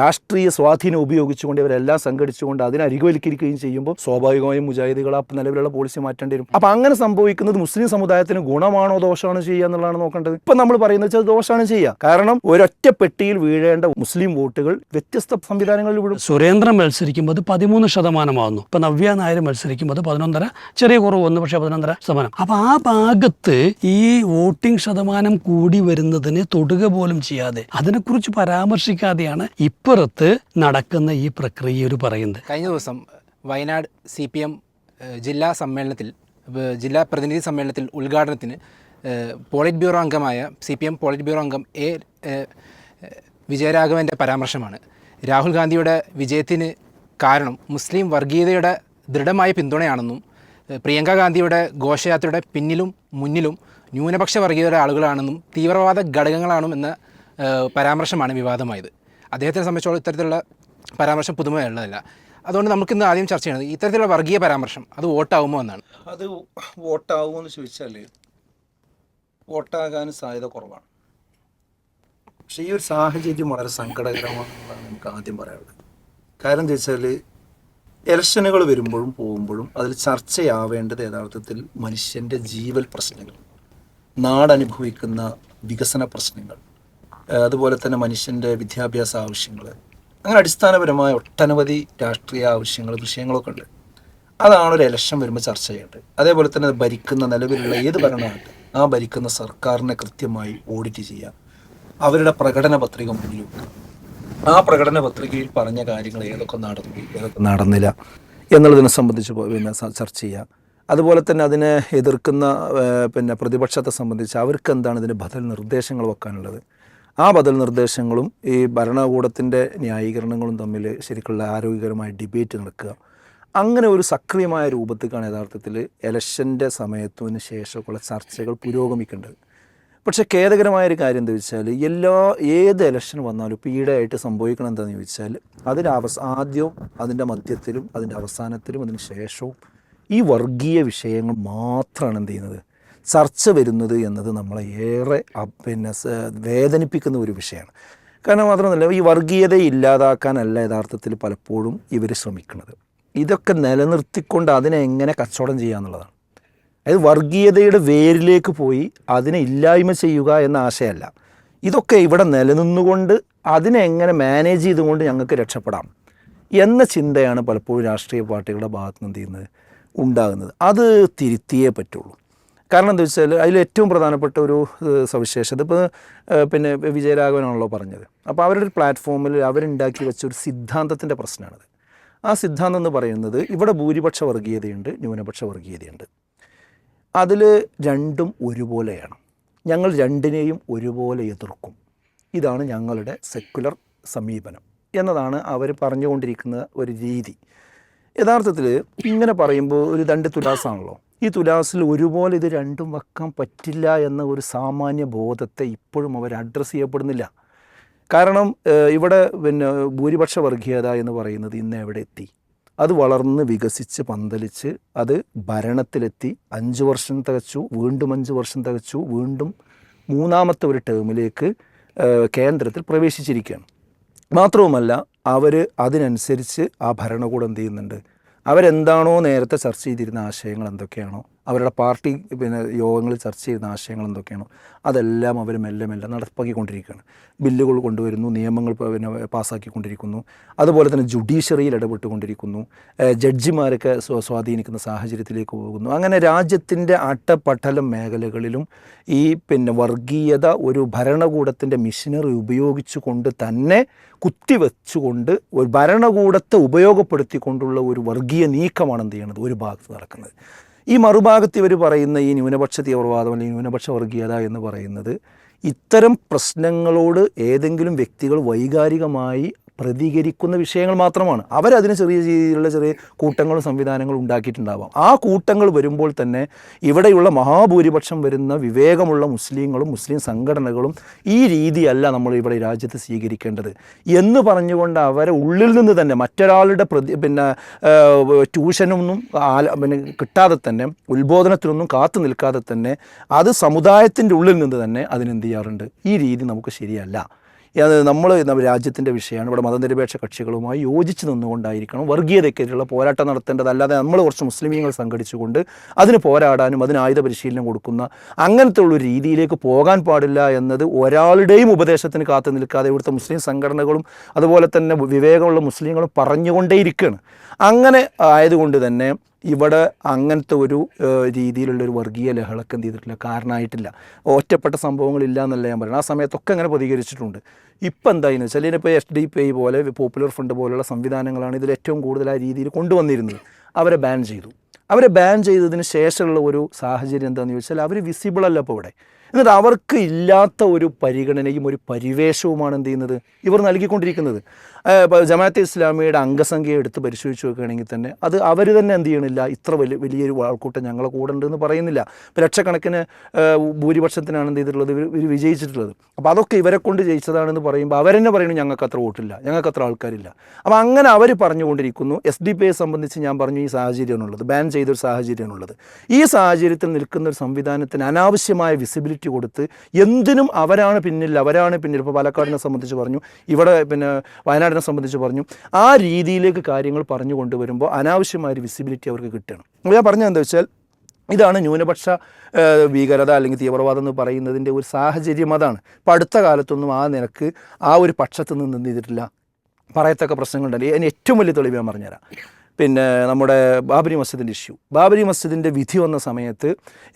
രാഷ്ട്രീയ സ്വാധീനം ഉപയോഗിച്ചുകൊണ്ട് ഇവരെല്ലാം സംഘടിച്ചുകൊണ്ട് അതിനെ ചെയ്യുമ്പോൾ സ്വാഭാവികമായും മുജാഹിദികൾ ആ നിലവിലുള്ള പോളിസി മാറ്റേണ്ടി വരും. അപ്പം അങ്ങനെ സംഭവിക്കുന്നത് മുസ്ലിം സമുദായത്തിന് ഗുണമാണോ ദോഷമാണോ ചെയ്യുക എന്നുള്ളതാണ് നോക്കേണ്ടത്. ഇപ്പം നമ്മൾ പറയുന്നത് വെച്ചാൽ ദോഷമാണ് ചെയ്യുക. കാരണം ഒരൊറ്റ പെട്ടിയിൽ വീഴേണ്ട മുസ്ലിം വോട്ടുകൾ വ്യത്യസ്ത സംവിധാനങ്ങളിൽ വിടും. സുരേന്ദ്രൻ മത്സരിക്കുമ്പോൾ പതിമൂന്ന് ശതമാനമാകുന്നു ഇപ്പൊ നവ്യ നായർ മത്സരിക്കുമ്പോൾ പതിനൊന്നര ചെറിയ കുറവ് വന്നു പക്ഷേ പതിനൊന്നര ശതമാനം. അപ്പൊ ആ ഭാഗത്ത് ഈ വോട്ടിംഗ് ശതമാനം കൂടി വരുന്നതിന് തൊടുക പോലും ചെയ്യാതെ അതിനെക്കുറിച്ച് പരാമർശിക്കാതെയാണ് ഇപ്പുറത്ത് നടക്കുന്ന ഈ പ്രക്രിയ ഒരു പറയുന്നത്. കഴിഞ്ഞ ദിവസം വയനാട് സി പി എം ജില്ലാ സമ്മേളനത്തിൽ ജില്ലാ പ്രതിനിധി സമ്മേളനത്തിൽ ഉദ്ഘാടനത്തിന് പോളിറ്റ് ബ്യൂറോ അംഗമായ C P M politburo അംഗം എ വിജയരാഘവന്റെ പരാമർശമാണ്. രാഹുൽ ഗാന്ധിയുടെ വിജയത്തിന് കാരണം മുസ്ലിം വർഗീയതയുടെ ദൃഢമായ പിന്തുണയാണെന്നും പ്രിയങ്ക ഗാന്ധിയുടെ ഘോഷയാത്രയുടെ പിന്നിലും മുന്നിലും ന്യൂനപക്ഷ വർഗീയതയുടെ ആളുകളാണെന്നും തീവ്രവാദ ഘടകങ്ങളാണെന്നും എന്ന പരാമർശമാണ് വിവാദമായത്. അദ്ദേഹത്തിനെ സംബന്ധിച്ചോളം ഇത്തരത്തിലുള്ള പരാമർശം പുതുമയുള്ളതല്ല അതുകൊണ്ട് നമുക്കിന്ന് ആദ്യം ചർച്ച ചെയ്യണത് ഇത്തരത്തിലുള്ള വർഗീയ പരാമർശം അത് വോട്ടാവുമോ എന്നാണ്. അത് വോട്ടാവുമോ എന്ന് ചോദിച്ചാൽ വോട്ടാകാൻ സാധ്യത കുറവാണ്. പക്ഷേ ഈ ഒരു സാഹചര്യം വളരെ സങ്കടകരമാണെന്നാണ് നമുക്ക് ആദ്യം പറയാനുള്ളത്. കാരണം എന്താ വെച്ചാൽ ഇലക്ഷനുകൾ വരുമ്പോഴും പോകുമ്പോഴും അതിൽ ചർച്ചയാവേണ്ടത് യഥാർത്ഥത്തിൽ മനുഷ്യന്റെ ജീവൽ പ്രശ്നങ്ങൾ നാടനുഭവിക്കുന്ന വികസന പ്രശ്നങ്ങൾ അതുപോലെ തന്നെ മനുഷ്യന്റെ വിദ്യാഭ്യാസ ആവശ്യങ്ങൾ അങ്ങനെ അടിസ്ഥാനപരമായ ഒട്ടനവധി രാഷ്ട്രീയ ആവശ്യങ്ങൾ വിഷയങ്ങളൊക്കെ ഉണ്ട്. അതാണ് ഒരു ഇലക്ഷൻ വരുമ്പോൾ ചർച്ച ചെയ്യേണ്ടത്. അതേപോലെ തന്നെ ഭരിക്കുന്ന നിലവിലുള്ള ഏത് ഭരണമാകട്ടെ ആ ഭരിക്കുന്ന സർക്കാരിനെ കൃത്യമായി ഓഡിറ്റ് ചെയ്യുക. അവരുടെ പ്രകടന പത്രിക മുന്നിൽ വെക്കുക. ആ പ്രകടന പത്രികയിൽ പറഞ്ഞ കാര്യങ്ങൾ ഏതൊക്കെ നടന്നു ഏതൊക്കെ നടന്നില്ല എന്നുള്ളതിനെ സംബന്ധിച്ച് പിന്നെ ചർച്ച ചെയ്യുക. അതുപോലെ തന്നെ അതിനെ എതിർക്കുന്ന പിന്നെ പ്രതിപക്ഷത്തെ സംബന്ധിച്ച് അവർക്ക് എന്താണ് ഇതിന് ബദൽ നിർദ്ദേശങ്ങൾ വെക്കാനുള്ളത്? ആ ബദൽ നിർദ്ദേശങ്ങളും ഈ ഭരണകൂടത്തിന്റെ ന്യായീകരണങ്ങളും തമ്മിൽ ശരിക്കുള്ള ആരോഗ്യകരമായ ഡിബേറ്റ് നടക്കുക. അങ്ങനെ ഒരു സക്രിയമായ രൂപത്തിലാണ് യഥാർത്ഥത്തിൽ ഇലക്ഷന്റെ സമയത്തിന് ശേഷമൊക്കെയുള്ള ചർച്ചകൾ പുരോഗമിക്കേണ്ടത്. പക്ഷേ ഖേദകരമായ ഒരു കാര്യം എന്താ വെച്ചാൽ എല്ലാ ഏത് ഇലക്ഷൻ വന്നാലും ഇപ്പോൾ ഈടായിട്ട് സംഭവിക്കണം എന്താണെന്ന് ചോദിച്ചാൽ അതിന്റെ അവസ ആദ്യവും അതിന്റെ മധ്യത്തിലും അതിന്റെ അവസാനത്തിലും അതിന് ശേഷവും ഈ വർഗീയ വിഷയങ്ങൾ മാത്രമാണ് എന്ത് ചെയ്യുന്നത്? ചർച്ച വരുന്നത് എന്നത് നമ്മളെ ഏറെ പിന്നെ വേദനിപ്പിക്കുന്ന ഒരു വിഷയമാണ്. കാരണം മാത്രമല്ല ഈ വർഗീയതയെ ഇല്ലാതാക്കാനല്ല യഥാർത്ഥത്തിൽ പലപ്പോഴും ഇവർ ശ്രമിക്കുന്നത്. ഇതൊക്കെ നിലനിർത്തിക്കൊണ്ട് അതിനെ എങ്ങനെ കച്ചവടം ചെയ്യുക എന്നുള്ളതാണ്. അതായത് വർഗീയതയുടെ വേരിലേക്ക് പോയി അതിനെ ഇല്ലായ്മ ചെയ്യുക എന്ന ആശയമല്ല ഇതൊക്കെ ഇവിടെ നിലനിന്നുകൊണ്ട് അതിനെ എങ്ങനെ മാനേജ് ചെയ്തുകൊണ്ട് ഞങ്ങൾക്ക് രക്ഷപ്പെടാം എന്ന ചിന്തയാണ് പലപ്പോഴും രാഷ്ട്രീയ പാർട്ടികളുടെ ഭാഗത്ത് നിന്ന് എന്ത് ചെയ്യുന്നത്? ഉണ്ടാകുന്നത്. അത് തിരുത്തിയേ പറ്റുള്ളൂ. കാരണം എന്താ വെച്ചാൽ അതിൽ ഏറ്റവും പ്രധാനപ്പെട്ട ഒരു സവിശേഷത ഇപ്പോൾ പിന്നെ വിജയരാഘവനാണല്ലോ പറഞ്ഞത്. അപ്പോൾ അവരുടെ ഒരു പ്ലാറ്റ്ഫോമിൽ അവരുണ്ടാക്കി വെച്ച ഒരു സിദ്ധാന്തത്തിന്റെ പ്രശ്നമാണത്. ആ സിദ്ധാന്തം എന്ന് പറയുന്നത് ഇവിടെ ഭൂരിപക്ഷ വർഗീയതയുണ്ട് ന്യൂനപക്ഷ വർഗീയതയുണ്ട്. അതിൽ രണ്ടും ഒരുപോലെയാണ്. ഞങ്ങൾ രണ്ടിനെയും ഒരുപോലെ എതിർക്കും. ഇതാണ് ഞങ്ങളുടെ സെക്കുലർ സമീപനം എന്നതാണ് അവർ പറഞ്ഞുകൊണ്ടിരിക്കുന്ന ഒരു രീതി. യഥാർത്ഥത്തിൽ ഇങ്ങനെ പറയുമ്പോൾ ഒരു രണ്ട് തുലാസാണല്ലോ ഈ തുലാസിൽ ഒരുപോലെ ഇത് രണ്ടും വെക്കാൻ പറ്റില്ല എന്ന ഒരു സാമാന്യ ബോധത്തെ ഇപ്പോഴും അവർ അഡ്രസ്സ് ചെയ്യപ്പെടുന്നില്ല. കാരണം ഇവിടെ പിന്നെ ഭൂരിപക്ഷ വർഗീയത എന്ന് പറയുന്നത് ഇന്ന് എവിടെ എത്തി? അത് വളർന്ന് വികസിച്ച് പന്തലിച്ച് അത് ഭരണത്തിലെത്തി അഞ്ച് വർഷം തികച്ചു വീണ്ടും അഞ്ച് വർഷം തികച്ചു വീണ്ടും മൂന്നാമത്തെ ഒരു ടേമിലേക്ക് കേന്ദ്രത്തിൽ പ്രവേശിച്ചിരിക്കുകയാണ്. മാത്രവുമല്ല അവർ അതിനനുസരിച്ച് ആ ഭരണകൂടം എന്ത് ചെയ്യുന്നുണ്ട്? അവരെന്താണോ നേരത്തെ ചർച്ച ചെയ്തിരുന്ന ആശയങ്ങൾ എന്തൊക്കെയാണോ അവരുടെ പാർട്ടി പിന്നെ യോഗങ്ങളിൽ ചർച്ച ചെയ്യുന്ന ആശയങ്ങൾ എന്തൊക്കെയാണോ അതെല്ലാം അവർ മെല്ലെ മെല്ലെ നടപ്പാക്കിക്കൊണ്ടിരിക്കുകയാണ്. ബില്ലുകൾ കൊണ്ടുവരുന്നു നിയമങ്ങൾ പിന്നെ പാസ്സാക്കിക്കൊണ്ടിരിക്കുന്നു. അതുപോലെ തന്നെ ജുഡീഷ്യറിയിൽ ഇടപെട്ടുകൊണ്ടിരിക്കുന്നു. ജഡ്ജിമാരൊക്കെ സ്വാ- സ്വാധീനിക്കുന്ന സാഹചര്യത്തിലേക്ക് പോകുന്നു. അങ്ങനെ രാജ്യത്തിന്റെ അട്ടപട്ടലം മേഖലകളിലും ഈ പിന്നെ വർഗീയത ഒരു ഭരണകൂടത്തിന്റെ മിഷനറി ഉപയോഗിച്ചുകൊണ്ട് തന്നെ കുത്തിവെച്ചുകൊണ്ട് ഒരു ഭരണകൂടത്തെ ഉപയോഗപ്പെടുത്തിക്കൊണ്ടുള്ള ഒരു വർഗീയ നീക്കമാണ് എന്ത് ചെയ്യുന്നത് ഒരു ഭാഗത്ത് നടക്കുന്നത്. ഈ മറുഭാഗത്ത് ഇവർ പറയുന്ന ഈ ന്യൂനപക്ഷ തീവ്രവാദം അല്ലെങ്കിൽ ന്യൂനപക്ഷ വർഗീയത എന്ന് പറയുന്നത് ഇത്തരം പ്രശ്നങ്ങളോട് ഏതെങ്കിലും വ്യക്തികൾ വൈകാരികമായി പ്രതികരിക്കുന്ന വിഷയങ്ങൾ മാത്രമാണ്. അവരതിന് ചെറിയ രീതിയിലുള്ള ചെറിയ കൂട്ടങ്ങളും സംവിധാനങ്ങളും ഉണ്ടാക്കിയിട്ടുണ്ടാവാം. ആ കൂട്ടങ്ങൾ വരുമ്പോൾ തന്നെ ഇവിടെയുള്ള മഹാഭൂരിപക്ഷം വരുന്ന വിവേകമുള്ള മുസ്ലിങ്ങളും മുസ്ലിം സംഘടനകളും ഈ രീതിയല്ല നമ്മൾ ഇവിടെ രാജ്യത്ത് സ്വീകരിക്കേണ്ടത്. എന്ന് പറഞ്ഞുകൊണ്ട് അവരെ ഉള്ളിൽ നിന്ന് തന്നെ മറ്റൊരാളുടെ പ്രതി പിന്നെ ട്യൂഷനൊന്നും പിന്നെ കിട്ടാതെ തന്നെ ഉത്ബോധനത്തിനൊന്നും കാത്തു നിൽക്കാതെ തന്നെ അത് സമുദായത്തിന്റെ ഉള്ളിൽ നിന്ന് തന്നെ അതിനെന്ത് ചെയ്യാറുണ്ട്? ഈ രീതി നമുക്ക് ശരിയല്ല. അത് നമ്മൾ രാജ്യത്തിന്റെ വിഷയമാണ്. ഇവിടെ മതനിരപേക്ഷ കക്ഷികളുമായി യോജിച്ച് നിന്നുകൊണ്ടായിരിക്കണം വർഗീയതയ്ക്കെതിരെയുള്ള പോരാട്ടം നടത്തേണ്ടതല്ലാതെ നമ്മൾ കുറച്ച് മുസ്ലിമീങ്ങൾ സംഘടിച്ചുകൊണ്ട് അതിന് പോരാടാനും അതിന് ആയുധ പരിശീലനം കൊടുക്കുന്ന അങ്ങനത്തെ ഉള്ള രീതിയിലേക്ക് പോകാൻ പാടില്ല എന്നത് ഒരാളുടെയും ഉപദേശത്തിന് കാത്തു നിൽക്കാതെ ഇവിടുത്തെ മുസ്ലിം സംഘടനകളും അതുപോലെ തന്നെ വിവേകമുള്ള മുസ്ലിങ്ങളും പറഞ്ഞുകൊണ്ടേയിരിക്കുകയാണ്. അങ്ങനെ ആയതുകൊണ്ട് തന്നെ ഇവിടെ അങ്ങനത്തെ ഒരു രീതിയിലുള്ള ഒരു വർഗീയ ലഹളക്ക് ചെയ്തിട്ടില്ല കാരണമായിട്ടില്ല. ഒറ്റപ്പെട്ട സംഭവങ്ങളില്ല എന്നല്ല ഞാൻ പറയുന്നത്. ആ സമയത്തൊക്കെ അങ്ങനെ പ്രതികരിച്ചിട്ടുണ്ട്. ഇപ്പം എന്തായെന്ന് വെച്ചാൽ ഇതിനിപ്പോൾ എസ് ഡി പി ഐ പോലെ പോപ്പുലർ ഫണ്ട് പോലുള്ള സംവിധാനങ്ങളാണ് ഇതിൽ ഏറ്റവും കൂടുതൽ ആ രീതിയിൽ കൊണ്ടുവന്നിരുന്നത്. അവരെ ബാൻ ചെയ്തു. അവരെ ബാൻ ചെയ്തതിന് ശേഷമുള്ള ഒരു സാഹചര്യം എന്താണെന്ന് ചോദിച്ചാൽ അവർ വിസിബിൾ അല്ല ഇപ്പോൾ ഇവിടെ. എന്നിട്ട് അവർക്ക് ഇല്ലാത്ത ഒരു പരിഗണനയും ഒരു പരിവേഷവുമാണ് എന്ത് ചെയ്യുന്നത്? ഇവർ നൽകിക്കൊണ്ടിരിക്കുന്നത്. ജമാഅത്തെ ഇസ്ലാമിയുടെ അംഗസംഖ്യ എടുത്ത് പരിശോധിച്ച് നോക്കുകയാണെങ്കിൽ തന്നെ അത് അവർ തന്നെ എന്ത് ചെയ്യണില്ല. ഇത്ര വലിയ വലിയൊരു ആൾക്കൂട്ടം ഞങ്ങളെ കൂടെ ഉണ്ടെന്ന് പറയുന്നില്ല. ഇപ്പോൾ ലക്ഷക്കണക്കിന് ഭൂരിപക്ഷത്തിനാണ് എന്ത് ചെയ്തിട്ടുള്ളത്? ഇവർ വിജയിച്ചിട്ടുള്ളത്. അപ്പോൾ അതൊക്കെ ഇവരെ കൊണ്ട് ജയിച്ചതാണെന്ന് പറയുമ്പോൾ അവരെന്നെ പറയുന്നു ഞങ്ങൾക്ക് അത്ര വോട്ടില്ല. ഞങ്ങൾക്ക് അത്ര ആൾക്കാരില്ല. അപ്പോൾ അങ്ങനെ അവർ പറഞ്ഞുകൊണ്ടിരിക്കുന്നു. എസ് ഡി പി എ സംബന്ധിച്ച് ഞാൻ പറഞ്ഞു ഈ സാഹചര്യമാണുള്ളത്. ബാൻ ചെയ്തൊരു സാഹചര്യമാണുള്ളത്. ഈ സാഹചര്യത്തിൽ നിൽക്കുന്ന ഒരു സംവിധാനത്തിന് അനാവശ്യമായ വിസിബിലിറ്റി കൊടുത്ത് എന്തിനും അവരാണ് പിന്നിൽ അവരാണ് പിന്നിൽ. ഇപ്പോൾ പാലക്കാടിനെ സംബന്ധിച്ച് പറഞ്ഞു. ഇവിടെ പിന്നെ വയനാടിനെ സംബന്ധിച്ച് പറഞ്ഞു ആ രീതിയിലേക്ക് കാര്യങ്ങൾ പറഞ്ഞു കൊണ്ടുവരുമ്പോൾ അനാവശ്യമായ ഒരു വിസിബിലിറ്റി അവർക്ക് കിട്ടണം. ഞാൻ പറഞ്ഞത് എന്താ വെച്ചാൽ ഇതാണ് ന്യൂനപക്ഷ ഭീകരത അല്ലെങ്കിൽ തീവ്രവാദം എന്ന് പറയുന്നതിന്റെ ഒരു സാഹചര്യം അതാണ്. ഇപ്പം അടുത്ത കാലത്തൊന്നും ആ നിരക്ക് ആ ഒരു പക്ഷത്ത് നിന്ന് ചെയ്തിട്ടില്ല. പറയത്തക്ക പ്രശ്നങ്ങളുണ്ടല്ലേ അതിന് ഏറ്റവും വലിയ തെളിവ് ഞാൻ പറഞ്ഞുതരാം. പിന്നെ നമ്മുടെ ബാബരി മസ്ജിദിന്റെ ഇഷ്യൂ ബാബരി മസ്ജിദിന്റെ വിധി വന്ന സമയത്ത്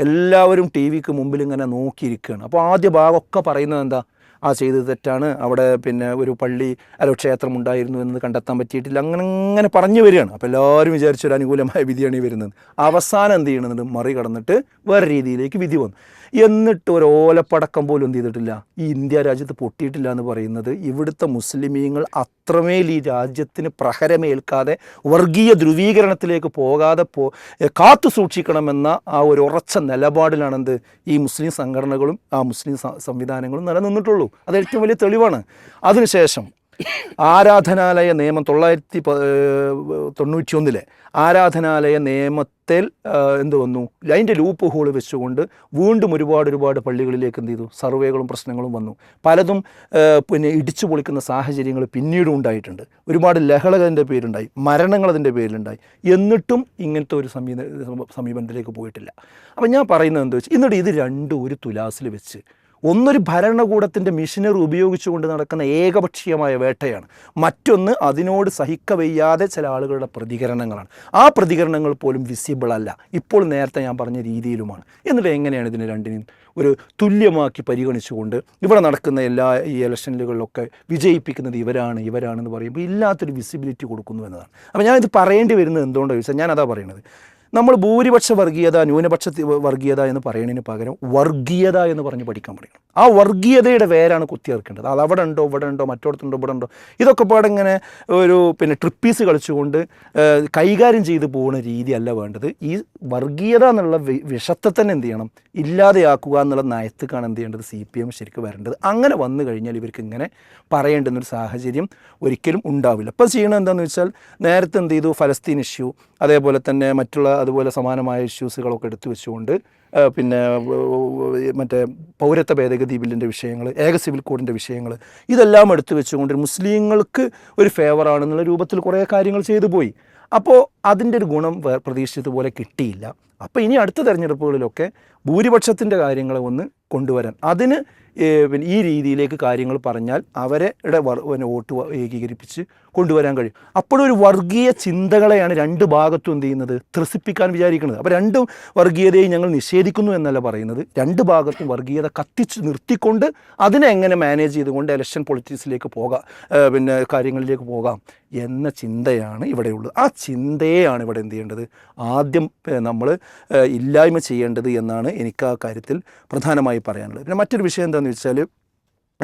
എല്ലാവരും ടി വിക്ക് മുമ്പിൽ ഇങ്ങനെ നോക്കിയിരിക്കുകയാണ്. അപ്പോൾ ആദ്യ ഭാഗമൊക്കെ പറയുന്നത് എന്താ? ആ ചെയ്തത് തെറ്റാണ്. അവിടെ പിന്നെ ഒരു പള്ളി അല്ല ക്ഷേത്രം ഉണ്ടായിരുന്നു എന്ന് കണ്ടെത്താൻ പറ്റിയിട്ടില്ല. അങ്ങനെ അങ്ങനെ പറഞ്ഞു വരികയാണ്. അപ്പോൾ എല്ലാവരും വിചാരിച്ചൊരു അനുകൂലമായ വിധിയാണ് ഈ വരുന്നത്. അവസാനം എന്ത് ചെയ്യണമെന്നുണ്ട്? മറികടന്നിട്ട് വേറെ രീതിയിലേക്ക് വിധി വന്നു. എന്നിട്ട് ഒരു ഓലപ്പടക്കം പോലും എന്ത് ചെയ്തിട്ടില്ല. ഈ ഇന്ത്യ രാജ്യത്ത് പൊട്ടിയിട്ടില്ല എന്ന് പറയുന്നത് ഇവിടുത്തെ മുസ്ലിമീങ്ങൾ അത്രമേൽ ഈ രാജ്യത്തിന് പ്രഹരമേൽക്കാതെ വർഗീയ ധ്രുവീകരണത്തിലേക്ക് പോകാതെ പോ കാത്തു സൂക്ഷിക്കണമെന്ന ആ ഒരു ഉറച്ച നിലപാടിലാണെന്ത് ഈ മുസ്ലിം സംഘടനകളും ആ മുസ്ലിം സംവിധാനങ്ങളും നിലനിന്നിട്ടുള്ളൂ. അത് ഏറ്റവും വലിയ തെളിവാണ്. അതിനുശേഷം ആരാധനാലയ നിയമം തൊള്ളായിരത്തി തൊണ്ണൂറ്റി ഒന്നിലെ ആരാധനാലയ നിയമത്തിൽ എന്ത് വന്നു? അതിന്റെ ലൂപ്പ് ഹോൾ വെച്ചുകൊണ്ട് വീണ്ടും ഒരുപാട് ഒരുപാട് പള്ളികളിലേക്ക് എന്ത് ചെയ്തു? സർവേകളും പ്രശ്നങ്ങളും വന്നു. പലതും പിന്നെ ഇടിച്ചു പൊളിക്കുന്ന സാഹചര്യങ്ങൾ പിന്നീടും ഉണ്ടായിട്ടുണ്ട്. ഒരുപാട് ലഹളകളുടെ പേരുണ്ടായി മരണങ്ങൾ അതിന്റെ പേരിലുണ്ടായി. എന്നിട്ടും ഇങ്ങനത്തെ ഒരു സമീപ സമീപനത്തിലേക്ക് പോയിട്ടില്ല. അപ്പം ഞാൻ പറയുന്നത് എന്താ വെച്ചാൽ എന്നിട്ട് ഇത് രണ്ടും ഒരു തുലാസിൽ വെച്ച് ഒന്നൊരു ഭരണകൂടത്തിന്റെ മിഷനറി ഉപയോഗിച്ചുകൊണ്ട് നടക്കുന്ന ഏകപക്ഷീയമായ വേട്ടയാണ്. മറ്റൊന്ന് അതിനോട് സഹിക്കവയ്യാതെ ചില ആളുകളുടെ പ്രതികരണങ്ങളാണ്. ആ പ്രതികരണങ്ങൾ പോലും വിസിബിൾ അല്ല. ഇപ്പോൾ നേരത്തെ ഞാൻ പറഞ്ഞ രീതിയിലുമാണ്. എന്നിട്ട് എങ്ങനെയാണ് ഇതിനെ രണ്ടിനും ഒരു തുല്യമാക്കി പരിഗണിച്ചുകൊണ്ട് ഇവിടെ നടക്കുന്ന എല്ലാ ഈ ഇലക്ഷനുകളിലൊക്കെ വിജയിപ്പിക്കുന്നത് ഇവരാണ് ഇവരാണെന്ന് പറയുമ്പോൾ ഇല്ലാത്തൊരു വിസിബിലിറ്റി കൊടുക്കുന്നു എന്നതാണ്. അപ്പോൾ ഞാനിത് പറയേണ്ടി വരുന്നത് എന്തുകൊണ്ടാണ് ചോദിച്ചാൽ ഞാനതാ പറയുന്നത് നമ്മൾ ഭൂരിപക്ഷ വർഗീയത ന്യൂനപക്ഷ വർഗീയത എന്ന് പറയുന്നതിന് പകരം വർഗീയത എന്ന് പറഞ്ഞ് പഠിക്കാൻ പഠിക്കണം. ആ വർഗീയതയുടെ വേരാണ് കുത്തിയേർക്കേണ്ടത് അത് അവിടെ ഉണ്ടോ ഇവിടെ ഉണ്ടോ മറ്റോടത്തുണ്ടോ ഇവിടെ ഉണ്ടോ? ഇതൊക്കെ പാടെ ഇങ്ങനെ ഒരു പിന്നെ ട്രിപ്പീസ് കളിച്ചുകൊണ്ട് കൈകാര്യം ചെയ്ത് പോകുന്ന രീതിയല്ല വേണ്ടത്. ഈ വർഗീയത എന്നുള്ള വിഷത്തെ തന്നെ എന്ത് ചെയ്യണം? ഇല്ലാതെയാക്കുക എന്നുള്ള നയത്തുക്കാണ് എന്ത് ചെയ്യേണ്ടത്? സി പി എം ശരിക്കും വരേണ്ടത്. അങ്ങനെ വന്നു കഴിഞ്ഞാൽ ഇവർക്ക് ഇങ്ങനെ പറയേണ്ടുന്നൊരു സാഹചര്യം ഒരിക്കലും ഉണ്ടാവില്ല. ഇപ്പം ചെയ്യണത് എന്താണെന്ന് വെച്ചാൽ നേരത്തെ എന്ത് ചെയ്തു? ഫലസ്തീൻ ഇഷ്യൂ അതേപോലെ തന്നെ മറ്റുള്ള അതുപോലെ സമാനമായ ഇഷ്യൂസുകളൊക്കെ എടുത്തു വെച്ചുകൊണ്ട് പിന്നെ മറ്റേ പൗരത്വ ഭേദഗതി ബില്ലിന്റെ വിഷയങ്ങൾ ഏക സിവിൽ കോഡിന്റെ വിഷയങ്ങൾ ഇതെല്ലാം എടുത്തു വെച്ചുകൊണ്ട് മുസ്ലിങ്ങൾക്ക് ഒരു ഫേവറാണെന്നുള്ള രൂപത്തിൽ കുറേ കാര്യങ്ങൾ ചെയ്തു പോയി. അപ്പോൾ അതിന്റെ ഒരു ഗുണം പ്രതീക്ഷിച്ചതുപോലെ കിട്ടിയില്ല. അപ്പോൾ ഇനി അടുത്ത തിരഞ്ഞെടുപ്പുകളിലൊക്കെ ഭൂരിപക്ഷത്തിന്റെ കാര്യങ്ങളെ ഒന്ന് കൊണ്ടുവരാൻ. അതിന് പിന്നെ ഈ രീതിയിലേക്ക് കാര്യങ്ങൾ പറഞ്ഞാൽ അവരുടെ വോട്ട് ഏകീകരിപ്പിച്ച് കൊണ്ടുവരാൻ കഴിയും. അപ്പോഴൊരു വർഗീയ ചിന്തകളെയാണ് രണ്ട് ഭാഗത്തും എന്ത് ചെയ്യുന്നത്? ത്രസിപ്പിക്കാൻ വിചാരിക്കുന്നത്. അപ്പോൾ രണ്ടും വർഗീയതയെ ഞങ്ങൾ നിഷേധിക്കുന്നു എന്നല്ല പറയുന്നത്. രണ്ട് ഭാഗത്തും വർഗീയത കത്തിച്ച് നിർത്തിക്കൊണ്ട് അതിനെ എങ്ങനെ മാനേജ് ചെയ്തുകൊണ്ട് ഇലക്ഷൻ പൊളിറ്റിക്സിലേക്ക് പോകാം പിന്നെ കാര്യങ്ങളിലേക്ക് പോകാം എന്ന ചിന്തയാണ് ഇവിടെയുള്ളത്. ആ ചിന്തയെയാണ് ഇവിടെ എന്ത് ചെയ്യേണ്ടത്? ആദ്യം നമ്മൾ ഇല്ലായ്മ ചെയ്യേണ്ടത് എന്നാണ് എനിക്ക് ആ കാര്യത്തിൽ പ്രധാനമായി പറയാനുള്ളത്. പിന്നെ മറ്റൊരു വിഷയം എന്താണെന്ന് വെച്ചാൽ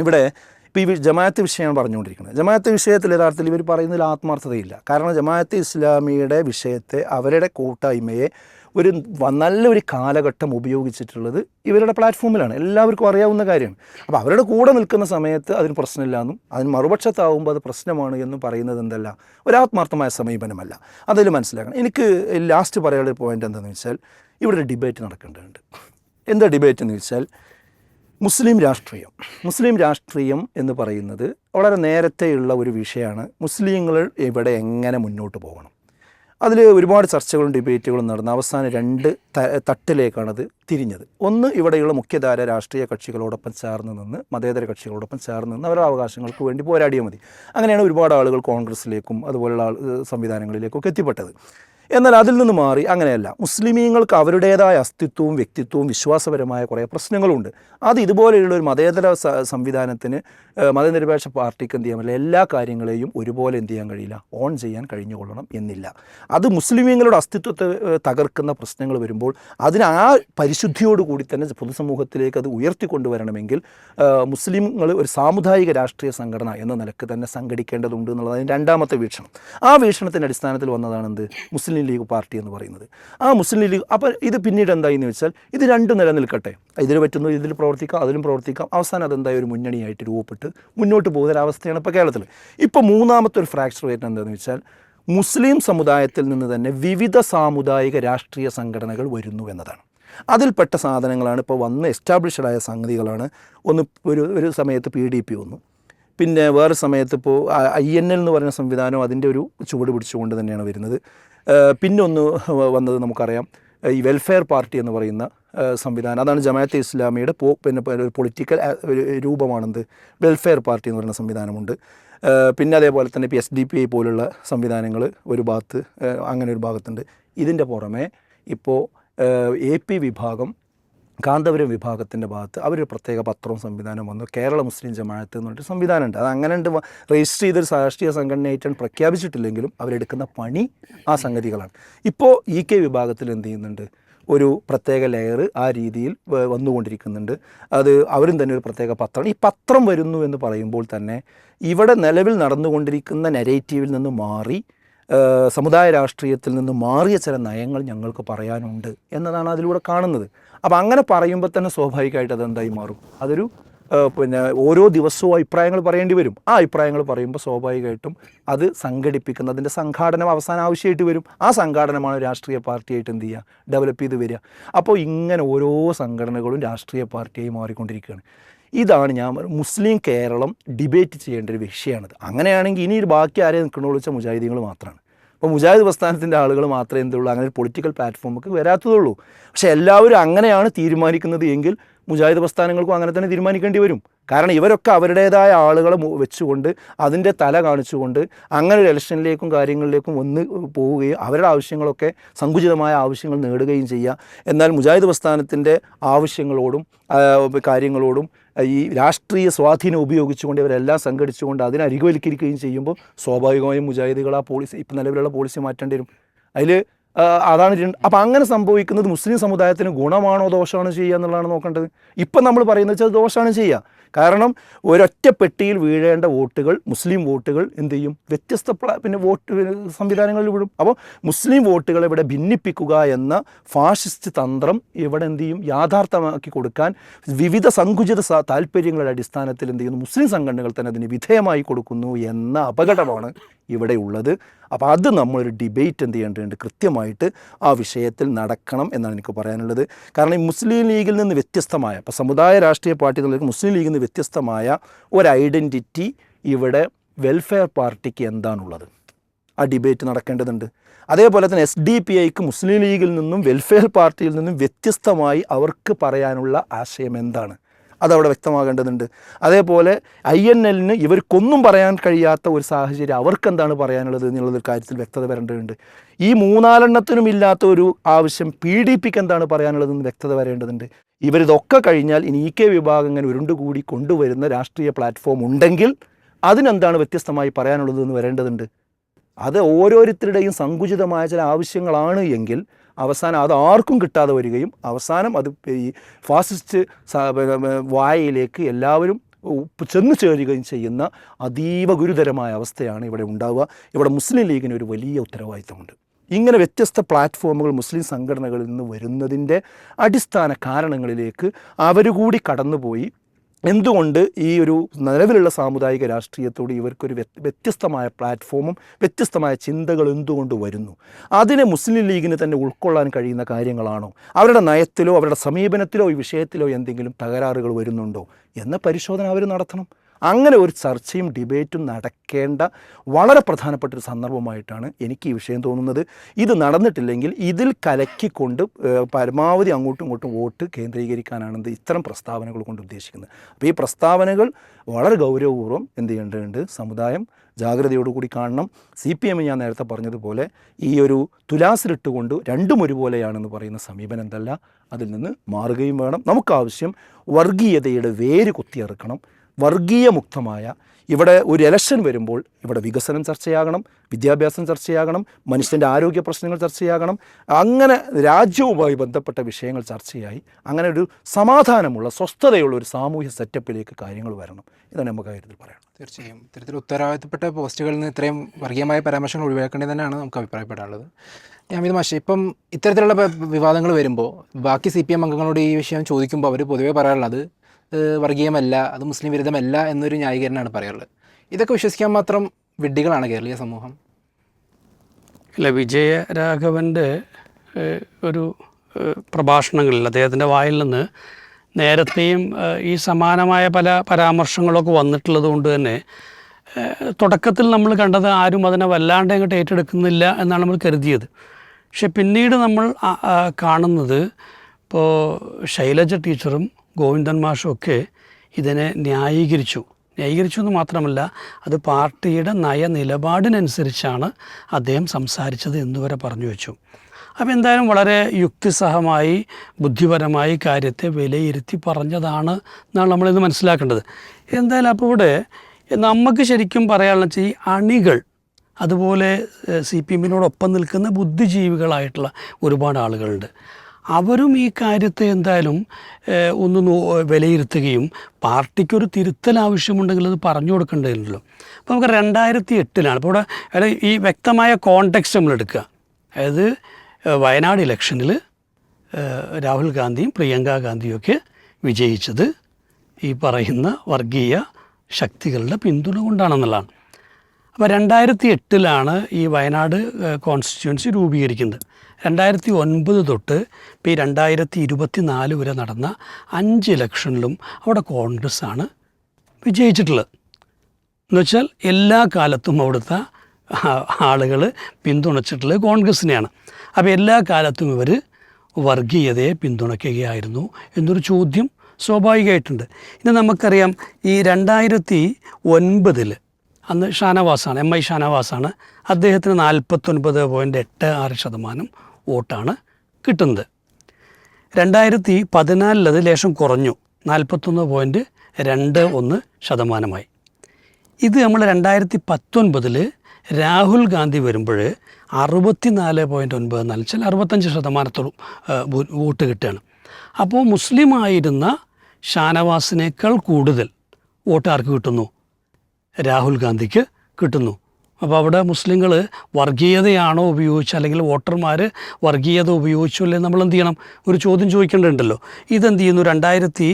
ഇവിടെ ഇപ്പോൾ ഈ ജമാഅത്ത് വിഷയമാണ് പറഞ്ഞുകൊണ്ടിരിക്കുന്നത്. ജമാഅത്ത് വിഷയത്തിൽ യഥാർത്ഥത്തിൽ ഇവർ പറയുന്നതിൽ ആത്മാർത്ഥതയില്ല. കാരണം ജമാഅത്ത് ഇസ്ലാമിയുടെ വിഷയത്തെ അവരുടെ കൂട്ടായ്മയെ ഒരു നല്ലൊരു കാലഘട്ടം ഉപയോഗിച്ചിട്ടുള്ളത് ഇവരുടെ പ്ലാറ്റ്ഫോമിലാണ് എല്ലാവർക്കും അറിയാവുന്ന കാര്യമാണ് അപ്പോൾ അവരുടെ കൂടെ നിൽക്കുന്ന സമയത്ത് അതിന് പ്രശ്നമില്ല എന്നും അതിന് മറുപക്ഷത്താവുമ്പോൾ അത് പ്രശ്നമാണ് എന്നും പറയുന്നത് എന്തല്ല ഒരു ആത്മാർത്ഥമായ സമീപനമല്ല. അതിൽ മനസ്സിലാക്കണം. എനിക്ക് ലാസ്റ്റ് പറയാനുള്ള പോയിന്റ് എന്താണെന്ന് വെച്ചാൽ ഇവിടെ ഒരു ഡിബേറ്റ് നടക്കേണ്ടതുണ്ട്. എന്താ ഡിബേറ്റ് എന്ന് വെച്ചാൽ മുസ്ലിം രാഷ്ട്രീയം. മുസ്ലിം രാഷ്ട്രീയം എന്ന് പറയുന്നത് വളരെ നേരത്തെയുള്ള ഒരു വിഷയമാണ്. മുസ്ലിങ്ങൾ ഇവിടെ എങ്ങനെ മുന്നോട്ട് പോകണം? അതിൽ ഒരുപാട് ചർച്ചകളും ഡിബേറ്റുകളും നടന്ന് അവസാനം രണ്ട് തട്ടിലേക്കാണത് തിരിഞ്ഞത്. ഒന്ന് ഇവിടെയുള്ള മുഖ്യധാര രാഷ്ട്രീയ കക്ഷികളോടൊപ്പം ചേർന്ന് നിന്ന് മതേതര കക്ഷികളോടൊപ്പം ചേർന്ന് നിന്ന് അവരുടെ അവകാശങ്ങൾക്ക് വേണ്ടി പോരാടിയാൽ മതി. അങ്ങനെയാണ് ഒരുപാട് ആളുകൾ കോൺഗ്രസ്സിലേക്കും അതുപോലുള്ള ആൾ സംവിധാനങ്ങളിലേക്കും ഒക്കെ എത്തിപ്പെട്ടത്. എന്നാൽ അതിൽ നിന്ന് മാറി അങ്ങനെയല്ല. മുസ്ലിമീങ്ങൾക്ക് അവരുടേതായ അസ്തിത്വവും വ്യക്തിത്വവും വിശ്വാസപരമായ കുറേ പ്രശ്നങ്ങളുണ്ട്. അത് ഇതുപോലെയുള്ള ഒരു മതേതര സംവിധാനത്തിന് മതനിരപേക്ഷ പാർട്ടിക്ക് എന്ത് ചെയ്യാൻ പറ്റില്ല. എല്ലാ കാര്യങ്ങളെയും ഒരുപോലെ എന്ത് ചെയ്യാൻ കഴിയില്ല. ഓൺ ചെയ്യാൻ കഴിഞ്ഞുകൊള്ളണം എന്നില്ല. അത് മുസ്ലിമീങ്ങളുടെ അസ്തിത്വത്തെ തകർക്കുന്ന പ്രശ്നങ്ങൾ വരുമ്പോൾ അതിന് ആ പരിശുദ്ധിയോടുകൂടി തന്നെ പൊതുസമൂഹത്തിലേക്ക് അത് ഉയർത്തിക്കൊണ്ടുവരണമെങ്കിൽ മുസ്ലിങ്ങൾ ഒരു സാമുദായിക രാഷ്ട്രീയ സംഘടന എന്ന നിലയ്ക്ക് തന്നെ സംഘടിക്കേണ്ടതുണ്ട് എന്നുള്ളതാണ് രണ്ടാമത്തെ വീക്ഷണം. ആ വീക്ഷണത്തിന്റെ അടിസ്ഥാനത്തിൽ വന്നതാണ് എന്ത് മുസ്ലിം ലീഗ് പാർട്ടി എന്ന് പറയുന്നത്. ആ മുസ്ലിം ലീഗ് അപ്പോൾ ഇത് പിന്നീട് എന്തായി എന്ന് വെച്ചാൽ ഇത് രണ്ടും നിലനിൽക്കട്ടെ. ഇതിൽ പറ്റുന്നു ഇതിൽ പ്രവർത്തിക്കാം അതിലും പ്രവർത്തിക്കാം. അവസാനം അതെന്തായ? ഒരു മുന്നണിയായിട്ട് രൂപപ്പെട്ട് മുന്നോട്ട് പോകുന്ന ഒരവസ്ഥയാണ് ഇപ്പോൾ കേരളത്തിൽ. ഇപ്പോൾ മൂന്നാമത്തെ ഒരു ഫ്രാക്ചർ വരുന്നത് എന്താണെന്ന് വെച്ചാൽ മുസ്ലിം സമുദായത്തിൽ നിന്ന് തന്നെ വിവിധ സാമുദായിക രാഷ്ട്രീയ സംഘടനകൾ വരുന്നു എന്നതാണ്. അതിൽപ്പെട്ട സാധനങ്ങളാണ് ഇപ്പോൾ വന്ന് ആയ സംഗതികളാണ്. ഒന്ന് ഒരു ഒരു സമയത്ത് പി ഡി പി വന്നു. പിന്നെ വേറെ സമയത്ത് ഇപ്പോൾ ഐ എൻ എൽ എന്ന് പറയുന്ന സംവിധാനം അതിന്റെ ഒരു ചുവട് പിടിച്ചുകൊണ്ട് തന്നെയാണ് വരുന്നത്. ഏഹ് പിന്നെ ഒന്ന് വന്നത് നമുക്കറിയാം. ഈ വെൽഫെയർ പാർട്ടി എന്ന് പറയുന്ന സംവിധാനം. അതാണ് ജമാഅത്തെ ഇസ്ലാമിയുടെ പോ പിന്നെ ഒരു പൊളിറ്റിക്കൽ രൂപമാണെന്ത്? വെൽഫെയർ പാർട്ടി എന്ന് പറയുന്ന സംവിധാനമുണ്ട്. പിന്നെ അതേപോലെ തന്നെ ഇപ്പോൾ എസ് ഡി പി ഐ പോലുള്ള സംവിധാനങ്ങൾ ഒരു ഭാഗത്ത് അങ്ങനെ ഒരു ഭാഗത്തുണ്ട്. ഇതിന്റെ പുറമെ ഇപ്പോൾ എ പി വിഭാഗം കാന്തപുരം വിഭാഗത്തിന്റെ ഭാഗത്ത് അവരൊരു പ്രത്യേക പത്രവും സംവിധാനം വന്നു. കേരള മുസ്ലിം ജമാഅത്ത് എന്ന് പറഞ്ഞിട്ട് സംവിധാനമുണ്ട്. അത് അങ്ങനെ ഉണ്ട് രജിസ്റ്റർ ചെയ്തൊരു രാഷ്ട്രീയ സംഘടനയായിട്ടാണ് പ്രഖ്യാപിച്ചിട്ടില്ലെങ്കിലും അവരെടുക്കുന്ന പണി ആ സംഗതികളാണ്. ഇപ്പോൾ ഇ കെ വിഭാഗത്തിൽ എന്ത് ചെയ്യുന്നുണ്ട്? ഒരു പ്രത്യേക ലെയർ ആ രീതിയിൽ വന്നുകൊണ്ടിരിക്കുന്നുണ്ട്. അത് അവരും തന്നെ ഒരു പ്രത്യേക പത്രമാണ്. ഈ പത്രം വരുന്നു എന്ന് പറയുമ്പോൾ തന്നെ ഇവിടെ നിലവിൽ നടന്നുകൊണ്ടിരിക്കുന്ന നെരേറ്റീവിൽ നിന്ന് മാറി സമുദായ രാഷ്ട്രീയത്തിൽ നിന്ന് മാറിയ ചില നയങ്ങൾ ഞങ്ങൾക്ക് പറയാനുണ്ട് എന്നതാണ് അതിലൂടെ കാണുന്നത്. അപ്പോൾ അങ്ങനെ പറയുമ്പോൾ തന്നെ സ്വാഭാവികമായിട്ട് അതെന്തായി മാറും? അതൊരു പിന്നെ ഓരോ ദിവസവും അഭിപ്രായങ്ങൾ പറയേണ്ടി വരും. ആ അഭിപ്രായങ്ങൾ പറയുമ്പോൾ സ്വാഭാവികമായിട്ടും അത് സംഘടിപ്പിക്കുന്നതിന്റെ സംഘാടനം അവസാനം ആവശ്യമായിട്ട് വരും. ആ സംഘാടനമാണ് രാഷ്ട്രീയ പാർട്ടിയായിട്ട് എന്ത് ചെയ്യുക? ഡെവലപ്പ് ചെയ്ത് വരിക. അപ്പോൾ ഇങ്ങനെ ഓരോ സംഘടനകളും രാഷ്ട്രീയ പാർട്ടിയായി മാറിക്കൊണ്ടിരിക്കുകയാണ്. ഇതാണ് ഞാൻ മുസ്ലിം കേരളം ഡിബേറ്റ് ചെയ്യേണ്ട ഒരു വിഷയമാണിത്. അങ്ങനെയാണെങ്കിൽ ഇനി ബാക്കി ആരെ നിൽക്കണമെന്ന് വെച്ചാൽ മുജാഹിദീങ്ങൾ മാത്രമാണ്. അപ്പോൾ മുജാഹിദ് പ്രസ്ഥാനത്തിന്റെ ആളുകൾ മാത്രമേ എന്തുള്ളൂ അങ്ങനെ ഒരു പൊളിറ്റിക്കൽ പ്ലാറ്റ്ഫോമൊക്കെ വരാത്തതുള്ളൂ പക്ഷേ എല്ലാവരും അങ്ങനെയാണ് തീരുമാനിക്കുന്നത് എങ്കിൽ മുജാഹിദ് പ്രസ്ഥാനങ്ങൾക്കും അങ്ങനെ തന്നെ തീരുമാനിക്കേണ്ടി വരും. കാരണം ഇവരൊക്കെ അവരുടേതായ ആളുകളെ വെച്ചുകൊണ്ട് അതിന്റെ തല കാണിച്ചുകൊണ്ട് അങ്ങനെ ഒരു ഇലക്ഷനിലേക്കും കാര്യങ്ങളിലേക്കും ഒന്ന് പോവുകയും അവരുടെ ആവശ്യങ്ങളൊക്കെ സങ്കുചിതമായ ആവശ്യങ്ങൾ നേടുകയും ചെയ്യുക. എന്നാൽ മുജാഹിദ് പ്രസ്ഥാനത്തിന്റെ ആവശ്യങ്ങളോടും കാര്യങ്ങളോടും ഈ രാഷ്ട്രീയ സ്വാധീനം ഉപയോഗിച്ചുകൊണ്ട് ഇവരെല്ലാം സംഘടിച്ചുകൊണ്ട് അതിനെ ചെയ്യുമ്പോൾ സ്വാഭാവികമായും മുജാഹിദികൾ ആ പോളിസി ഇപ്പം നിലവിലുള്ള പോളിസി മാറ്റേണ്ടി വരും. അതിൽ അതാണ് അപ്പം അങ്ങനെ സംഭവിക്കുന്നത് മുസ്ലിം സമുദായത്തിന് ഗുണമാണോ ദോഷമാണോ ചെയ്യുക എന്നുള്ളതാണ് നോക്കേണ്ടത്. ഇപ്പം നമ്മൾ പറയുന്നത് വെച്ചാൽ ദോഷമാണ് ചെയ്യുക. കാരണം ഒരൊറ്റ പെട്ടിയിൽ വീഴേണ്ട വോട്ടുകൾ മുസ്ലിം വോട്ടുകൾ എന്ത് ചെയ്യും? വ്യത്യസ്ത പിന്നെ വോട്ട് സംവിധാനങ്ങളിൽ വിടും. അപ്പോൾ മുസ്ലിം വോട്ടുകളെ ഇവിടെ ഭിന്നിപ്പിക്കുക എന്ന ഫാഷിസ്റ്റ് തന്ത്രം ഇവിടെ എന്ത് ചെയ്യും? യാഥാർത്ഥ്യമാക്കി കൊടുക്കാൻ വിവിധ സങ്കുചിത താല്പര്യങ്ങളുടെ അടിസ്ഥാനത്തിൽ എന്ത് ചെയ്യുന്നു? മുസ്ലിം സംഘടനകൾ തന്നെ അതിന് വിധേയമായി കൊടുക്കുന്നു എന്ന അപകടമാണ് ഇവിടെ ഉള്ളത്. അപ്പോൾ അത് നമ്മളൊരു ഡിബേറ്റ് എന്ത് ചെയ്യേണ്ടതുണ്ട്? കൃത്യമായിട്ട് ആ വിഷയത്തിൽ നടക്കണം എന്നാണ് എനിക്ക് പറയാനുള്ളത്. കാരണം ഈ മുസ്ലിം ലീഗിൽ നിന്ന് വ്യത്യസ്തമായ ഇപ്പോൾ സമുദായ രാഷ്ട്രീയ പാർട്ടി മുസ്ലിം ലീഗിൽ നിന്ന് വ്യത്യസ്തമായ ഒരു ഐഡന്റിറ്റി ഇവിടെ വെൽഫെയർ പാർട്ടിക്ക് എന്താണുള്ളത്? ആ ഡിബേറ്റ് നടക്കേണ്ടതുണ്ട്. അതേപോലെ തന്നെ എസ് ഡി പി ഐക്ക് മുസ്ലിം ലീഗിൽ നിന്നും വെൽഫെയർ പാർട്ടിയിൽ നിന്നും വ്യത്യസ്തമായി അവർക്ക് പറയാനുള്ള ആശയം എന്താണ്? അതവിടെ വ്യക്തമാകേണ്ടതുണ്ട്. അതേപോലെ ഐ എൻ എല്ലിന് ഇവർക്കൊന്നും പറയാൻ കഴിയാത്ത ഒരു സാഹചര്യം അവർക്കെന്താണ് പറയാനുള്ളത് എന്നുള്ളൊരു കാര്യത്തിൽ വ്യക്തത വരേണ്ടതുണ്ട്. ഈ മൂന്നാലെണ്ണത്തിനും ഇല്ലാത്ത ഒരു ആവശ്യം പി ഡി പിക്ക് എന്താണ് പറയാനുള്ളതെന്ന് വ്യക്തത വരേണ്ടതുണ്ട്. ഇവരിതൊക്കെ കഴിഞ്ഞാൽ ഇനി ഇ കെ വിഭാഗം ഇങ്ങനെ ഉരുണ്ടുകൂടി കൊണ്ടുവരുന്ന രാഷ്ട്രീയ പ്ലാറ്റ്ഫോം ഉണ്ടെങ്കിൽ അതിനെന്താണ് വ്യത്യസ്തമായി പറയാനുള്ളതെന്ന് വരേണ്ടതുണ്ട്. അത് ഓരോരുത്തരുടെയും സങ്കുചിതമായ ചില ആവശ്യങ്ങളാണ് എങ്കിൽ അവസാനം അത് ആർക്കും കിട്ടാതെ വരികയും അവസാനം അത് ഈ ഫാസിസ്റ്റ് വായയിലേക്ക് എല്ലാവരും ചെന്ന് ചേരുകയും ചെയ്യുന്ന അതീവ ഗുരുതരമായ അവസ്ഥയാണ് ഇവിടെ ഉണ്ടാവുക. ഇവിടെ മുസ്ലിം ലീഗിന് ഒരു വലിയ ഉത്തരവാദിത്തമുണ്ട്. ഇങ്ങനെ വ്യത്യസ്ത പ്ലാറ്റ്ഫോമുകൾ മുസ്ലിം സംഘടനകളിൽ നിന്ന് വരുന്നതിന്റെ അടിസ്ഥാന കാരണങ്ങളിലേക്ക് അവരുകൂടി കൂടി കടന്നുപോയി എന്തുകൊണ്ട് ഈ ഒരു നിലവിലുള്ള സാമുദായിക രാഷ്ട്രീയത്തോട് ഇവർക്കൊരു വ്യത്- വ്യത്യസ്തമായ പ്ലാറ്റ്ഫോമും വ്യത്യസ്തമായ ചിന്തകൾ എന്തുകൊണ്ട് വരുന്നു? അതിനെ മുസ്ലിം ലീഗിന് തന്നെ ഉൾക്കൊള്ളാൻ കഴിയുന്ന കാര്യങ്ങളാണോ? അവരുടെ നയത്തിലോ അവരുടെ സമീപനത്തിലോ ഈ വിഷയത്തിലോ എന്തെങ്കിലും തകരാറുകൾ വരുന്നുണ്ടോ? എന്ന പരിശോധന അവർ നടത്തണം. അങ്ങനെ ഒരു ചർച്ചയും ഡിബേറ്റും നടക്കേണ്ട വളരെ പ്രധാനപ്പെട്ട ഒരു സന്ദർഭമായിട്ടാണ് എനിക്ക് ഈ വിഷയം തോന്നുന്നത്. ഇത് നടന്നിട്ടില്ലെങ്കിൽ ഇതിൽ കലക്കിക്കൊണ്ട് പരമാവധി അങ്ങോട്ടും ഇങ്ങോട്ടും വോട്ട് കേന്ദ്രീകരിക്കാനാണ് ഇത് ഇത്തരം പ്രസ്താവനകൾ കൊണ്ട് ഉദ്ദേശിക്കുന്നത്. അപ്പോൾ ഈ പ്രസ്താവനകൾ വളരെ ഗൗരവപൂർവം എന്ത് ചെയ്യേണ്ടതുണ്ട്? സമുദായം ജാഗ്രതയോടുകൂടി കാണണം. സി പി എം ഞാൻ നേരത്തെ പറഞ്ഞതുപോലെ ഈ ഒരു തുലാസിലിട്ടുകൊണ്ട് രണ്ടും ഒരുപോലെയാണെന്ന് പറയുന്ന സമീപനം എന്തല്ല അതിൽ നിന്ന് മാറുകയും വേണം. നമുക്കാവശ്യം വർഗീയതയുടെ വേര് കുത്തിയെറുക്കണം. വർഗീയമുക്തമായ ഇവിടെ ഒരു ഇലക്ഷൻ വരുമ്പോൾ ഇവിടെ വികസനം ചർച്ചയാകണം വിദ്യാഭ്യാസം ചർച്ചയാകണം മനുഷ്യന്റെ ആരോഗ്യ പ്രശ്നങ്ങൾ ചർച്ചയാകണം അങ്ങനെ രാജ്യവുമായി ബന്ധപ്പെട്ട വിഷയങ്ങൾ ചർച്ചയായി അങ്ങനെ ഒരു സമാധാനമുള്ള സ്വസ്ഥതയുള്ള ഒരു സാമൂഹ്യ സെറ്റപ്പിലേക്ക് കാര്യങ്ങൾ വരണം. ഇതാണ് നമുക്ക് കാര്യത്തിൽ പറയാം തീർച്ചയായും. ഇത്തരത്തിൽ ഉത്തരവാദിത്തപ്പെട്ട പോസ്റ്റുകളിൽ നിന്ന് ഇത്രയും വർഗീയമായ പരാമർശങ്ങൾ ഒഴിവാക്കേണ്ടത് തന്നെയാണ് നമുക്ക് അഭിപ്രായപ്പെടാനുള്ളത്. ഞാൻ ഇത് മാഷെ ഇപ്പം ഇത്തരത്തിലുള്ള വിവാദങ്ങൾ വരുമ്പോൾ ബാക്കി സി പി എം അംഗങ്ങളോട് ഈ വിഷയം ചോദിക്കുമ്പോൾ അവർ പൊതുവേ പറയാറുള്ളത് വർഗീയമല്ല അത് മുസ്ലിം വിരുദ്ധമല്ല എന്നൊരു ന്യായീകരണമാണ് പറയാറുള്ളത്. ഇതൊക്കെ വിശ്വസിക്കാൻ മാത്രം വിഡ്ഢികളാണ് കേരളീയ സമൂഹം. അല്ല വിജയരാഘവന്റെ ഒരു പ്രഭാഷണങ്ങളിൽ അദ്ദേഹത്തിന്റെ വായിൽ നിന്ന് നേരത്തെയും ഈ സമാനമായ പല പരാമർശങ്ങളൊക്കെ വന്നിട്ടുള്ളത് കൊണ്ട് തന്നെ തുടക്കത്തിൽ നമ്മൾ കണ്ടത് ആരും അതിനെ വല്ലാണ്ട് അങ്ങോട്ട് ഏറ്റെടുക്കുന്നില്ല എന്നാണ് നമ്മൾ കരുതിയത്. പക്ഷെ പിന്നീട് നമ്മൾ കാണുന്നത് ഇപ്പോൾ ശൈലജ ടീച്ചറും ഗോവിന്ദൻ മാഷും ഒക്കെ ഇതിനെ ന്യായീകരിച്ചു. ന്യായീകരിച്ചു എന്ന് മാത്രമല്ല അത് പാർട്ടിയുടെ നയനിലപാടിനനുസരിച്ചാണ് അദ്ദേഹം സംസാരിച്ചത് എന്നുവരെ പറഞ്ഞു വെച്ചു. അപ്പോൾ എന്തായാലും വളരെ യുക്തിസഹമായി ബുദ്ധിപരമായി കാര്യത്തെ വിലയിരുത്തി പറഞ്ഞതാണ് എന്നാണ് നമ്മളിന്ന് മനസ്സിലാക്കേണ്ടത്. എന്തായാലും അപ്പോൾ ഇവിടെ നമുക്ക് ശരിക്കും പറയാനുള്ള വെച്ചാൽ ഈ അണികൾ അതുപോലെ സി പി എമ്മിനോടൊപ്പം നിൽക്കുന്ന ബുദ്ധിജീവികളായിട്ടുള്ള ഒരുപാട് ആളുകളുണ്ട്. അവരും ഈ കാര്യത്തെ എന്തായാലും ഒന്ന് വിലയിരുത്തുകയും പാർട്ടിക്കൊരു തിരുത്തൽ ആവശ്യമുണ്ടെങ്കിൽ അത് പറഞ്ഞു കൊടുക്കേണ്ടതുണ്ടല്ലോ. അപ്പോൾ നമുക്ക് രണ്ടായിരത്തി എട്ടിലാണ് അപ്പോൾ ഇവിടെ ഈ വ്യക്തമായ കോണ്ടെക്സ്റ്റ് നമ്മൾ എടുക്കുക. അതായത് വയനാട് ഇലക്ഷനിൽ രാഹുൽ ഗാന്ധിയും പ്രിയങ്ക ഗാന്ധിയും ഒക്കെ വിജയിച്ചത് ഈ പറയുന്ന വർഗീയ ശക്തികളുടെ പിന്തുണ കൊണ്ടാണെന്നുള്ളതാണ്. അപ്പോൾ രണ്ടായിരത്തി എട്ടിലാണ് ഈ വയനാട് കോൺസ്റ്റിറ്റ്യുവൻസി രൂപീകരിക്കുന്നത്. രണ്ടായിരത്തി ഒൻപത് തൊട്ട് ഇപ്പോൾ ഈ രണ്ടായിരത്തി ഇരുപത്തി നാല് വരെ നടന്ന അഞ്ച് ഇലക്ഷനിലും അവിടെ കോൺഗ്രസ് ആണ് വിജയിച്ചിട്ടുള്ളത് എന്നുവെച്ചാൽ എല്ലാ കാലത്തും അവിടുത്തെ ആളുകൾ പിന്തുണച്ചിട്ടുള്ളത് കോൺഗ്രസിനെയാണ് അപ്പോൾ എല്ലാ കാലത്തും ഇവർ വർഗീയതയെ പിന്തുണയ്ക്കുകയായിരുന്നു എന്നൊരു ചോദ്യം സ്വാഭാവികമായിട്ടുണ്ട്. ഇനി നമുക്കറിയാം ഈ രണ്ടായിരത്തി ഒൻപതിൽ അന്ന് ഷാനവാസാണ് എം ഐ ഷാനവാസാണ് അദ്ദേഹത്തിന് നാൽപ്പത്തൊൻപത് പോയിന്റ് എട്ട് ആറ് ശതമാനം വോട്ടാണ് കിട്ടുന്നത്. രണ്ടായിരത്തി പതിനാലിൽ ലേശം കുറഞ്ഞു. നാൽപ്പത്തൊന്ന് പോയിന്റ് രണ്ട് ഒന്ന് ശതമാനമായി. ഇത് നമ്മൾ രണ്ടായിരത്തി പത്തൊൻപതിൽ രാഹുൽ ഗാന്ധി വരുമ്പോൾ അറുപത്തിനാല് പോയിന്റ് ഒൻപത് നാല് വെച്ചാൽ അറുപത്തഞ്ച് ശതമാനത്തോളം വോട്ട് കിട്ടുകയാണ്. അപ്പോൾ മുസ്ലിം ആയിരുന്ന ഷാനവാസിനേക്കാൾ കൂടുതൽ വോട്ട് ആർക്ക് കിട്ടുന്നു? രാഹുൽ ഗാന്ധിക്ക് കിട്ടുന്നു. അപ്പോൾ അവിടെ മുസ്ലിങ്ങൾ വർഗീയതയാണോ ഉപയോഗിച്ച് അല്ലെങ്കിൽ വോട്ടർമാർ വർഗീയത ഉപയോഗിച്ചു അല്ലെ? നമ്മൾ എന്ത് ചെയ്യണം? ഒരു ചോദ്യം ചോദിക്കേണ്ടതുണ്ടല്ലോ. ഇതെന്ത് ചെയ്യുന്നു? രണ്ടായിരത്തി